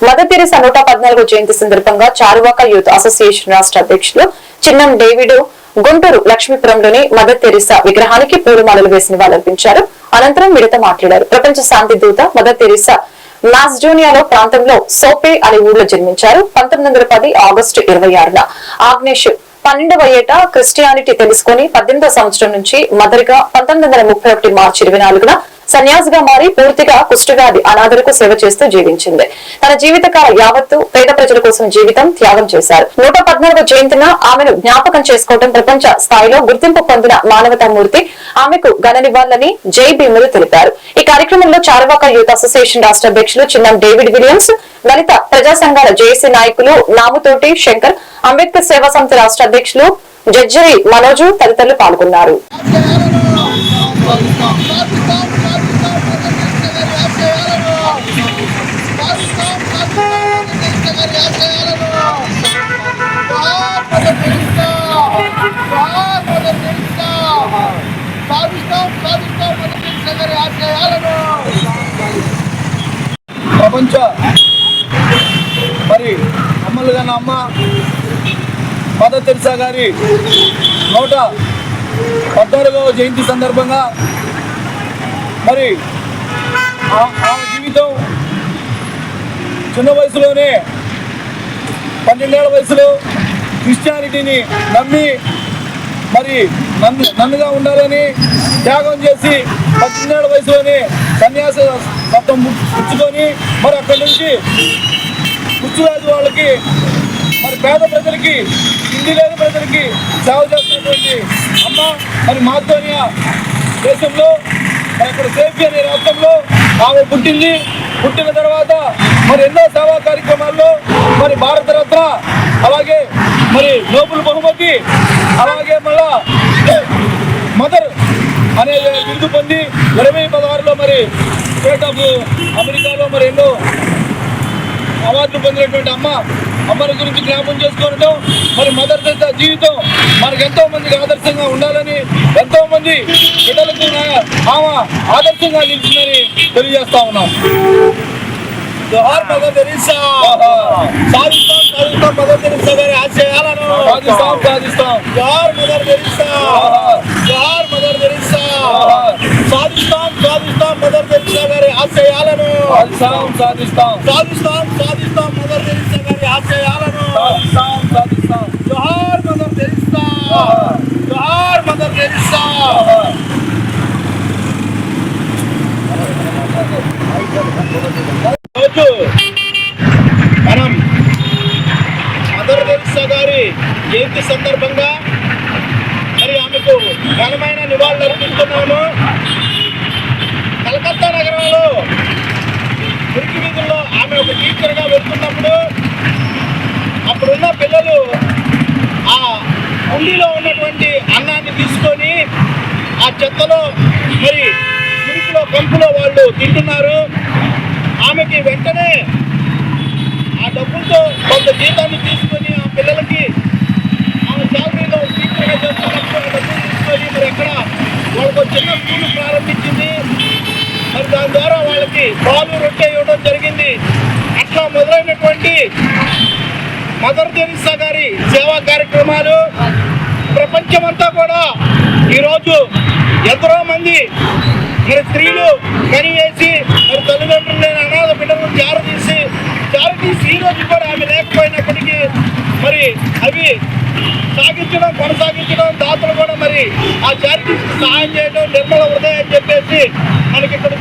Teresa నూట పద్నాలుగు జయంతి సందర్భంగా చారువాక యూత్ అసోసియేషన్ రాష్ట్ర అధ్యక్షులు చిన్నం డేవిడ్ గుంటూరు లక్ష్మీపురంలోని మదర్ తెరిసా విగ్రహానికి పూలమాలలు వేసి నివాళులర్పించారు. అనంతరం మిడత మాట్లాడారు. ప్రపంచ శాంతి దూత మదర్ తెరిసా మాస్డోనియాలో ప్రాంతంలో సోపే అనే ఊర్లో జన్మించారు. పంతొమ్మిది వందల పది ఆగస్టు ఇరవై ఆరున ఆగ్నేష్ పన్నెండవ ఏట క్రిస్టియానిటీ తెలుసుకుని పద్దెనిమిదో సంవత్సరం నుంచి మదర్గా పంతొమ్మిది వందల ముప్పై ఒకటి మార్చి ఇరవై నాలుగున సన్యాసిగా మారి పూర్తిగా కుష్ఠవ్యాధి అనాథులకు సేవ చేస్తూ జీవించింది. తన జీవితకాల యావత్తు పేద ప్రజల కోసం జీవితం త్యాగం చేశారు. నూట పద్నాలుగు జయంతిన ఆమెను జ్ఞాపకం చేసుకోవడం ప్రపంచ స్థాయిలో గుర్తింపు పొందిన మానవతామూర్తి ఆమెకు ఘన నివాళులని జై భీములు తెలిపారు. ఈ కార్యక్రమంలో చారువాక యూత్ అసోసియేషన్ రాష్ట్ర అధ్యక్షులు చిన్నం డేవిడ్ విలియమ్స్ దళిత ప్రజా సంఘాల జేఏసీ నాయకులు నాముతోటి శంకర్ అంబేద్కర్ సేవా సమితి రాష్ట్ర అధ్యక్షులు జడ్జరి మనోజు తదితరులు పాల్గొన్నారు. ప్రపంచ. మరి అమ్మలు కన్నా అమ్మ మదర్ తెరిసా గారి నూట పద్నాలుగవ జయంతి సందర్భంగా మరి ఆ- ఆమె జీవితం చిన్న వయసులోనే పన్నెండేళ్ళ వయసులో క్రిస్టియానిటీని నమ్మి మరి నన్ను నన్నుగా ఉండాలని త్యాగం చేసి పద్దెనిమిదేళ్ళ వయసులోనే సన్యాస మొత్తం పుచ్చుకొని మరి అక్కడి నుంచి పుచ్చురాజు వాళ్ళకి మరి పేద ప్రజలకి ఇంటి లేని ప్రజలకి సేవ చేస్తున్నటువంటి అమ్మ మరి మాధోనియా దేశంలో మరి అక్కడ సేఫీ అనే రాష్ట్రంలో ఆమె పుట్టింది. పుట్టిన తర్వాత మరి ఎన్నో సేవా కార్యక్రమాల్లో మరి భారతరత్న అలాగే మరి నోబుల్ బహుమతి అలాగే మళ్ళా మదర్ అనే బిరుదు పొంది ఇరవై పదహారులో మరి స్టేట్ ఆఫ్ అమెరికాలో మరి ఎన్నో అవార్డులు పొందినటువంటి అమ్మ అమ్మని గురించి జ్ఞాపం చేసుకోవడం మరి మదర్ తెరిసా జీవితం మనకు ఎంతో మందికి ఆదర్శంగా ఉండాలని ఎంతో మంది బిడ్డలకు ఆమె ఆదర్శంగా నిలిచిందని తెలియజేస్తా ఉన్నాం. జోహార్ మదర్ తెరిసా సాధిస్తాం సాధిస్తాం మదర్ తెరిసా గారి ఆశయాలను. సాధిస్తాం సాధిస్తాం. జోహార్ మదర్ తెరిసా జోహార్ మదర్ తెరిసా సాధిస్తాం మదర్ తెరిసా గారి ఆశయాలను. సాధిస్తాం సాధిస్తాం. సాధిస్తాం సాధిస్తాం మదర్ తెరిసా గారి ఆశయాలను. సాధిస్తాం సాధిస్తాం. జోహార్ మదర్ తెరిసా జోహార్. మదర్ తెరిసా రోజు మనం మదర్ తెరిసా గారి జయంతి సందర్భంగా మరి ఆమెకు ఘనమైన నివాళులు అర్పిస్తున్నాము. కలకత్తా నగరంలో మురికి వీధుల్లో ఆమె ఒక టీచర్గా వెళ్తున్నప్పుడు అప్పుడున్న పిల్లలు ఆ కుండీలో ఉన్నటువంటి అన్నాన్ని తీసుకొని ఆ చెత్తలో మరి మురికిలో కంపులో వాళ్ళు తింటున్నారు. ఆమెకి వెంటనే ఆ డబ్బులతో కొంత జీతాన్ని తీసుకొని ఆ పిల్లలకి ఆమె శాలరీలో టీచర్గా చేస్తున్నప్పుడు ఆ డబ్బులు తీసుకొని మరి ఎక్కడ వాళ్ళకు చిన్న స్కూల్ ప్రారంభించింది. మరి దాని ద్వారా వాళ్ళకి పాలు రొట్టె ఇవ్వడం జరిగింది. అట్లా మొదలైనటువంటి మదర్ తెరిసా గారి సేవా కార్యక్రమాలు ప్రపంచమంతా కూడా ఈరోజు ఎంతో మంది మరి స్త్రీలు కనివేసి మరి తల్లిదండ్రులు లేని అనాథ బిడ్డలను జారదీసి జారదీసి ఈ రోజు కూడా మరి అవి సాగించడం కొనసాగించడం దాతలు కూడా మరి ఆ చారిటీస్ సహాయం చేయడం నిర్మల హృదయం అని చెప్పేసి మనకి ఇక్కడ